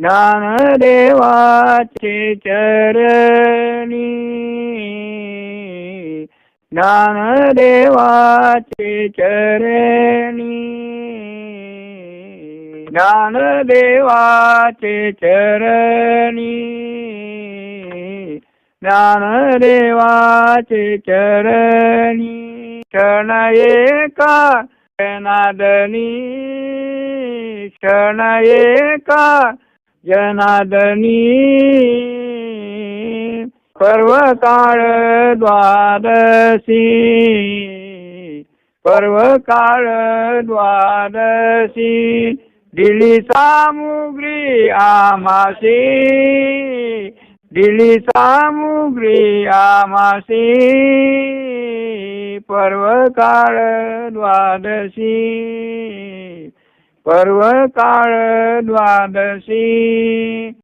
ज्ञानदेवाचे चरणी. ज्ञानदेवाचे चरणी. ज्ञानदेवाचे चरणी. ज्ञानदेवाचे चरणी. क्षण एका क्षणादनी? क्षण एका जनादनी पर्वकाळ द्वादशी पर्वकाळ द्वादशी दिली सामुग्री आमासी दिली सामुग्री आमासी पर्व काळ द्वादशी. पर्व काळ द्वादशी.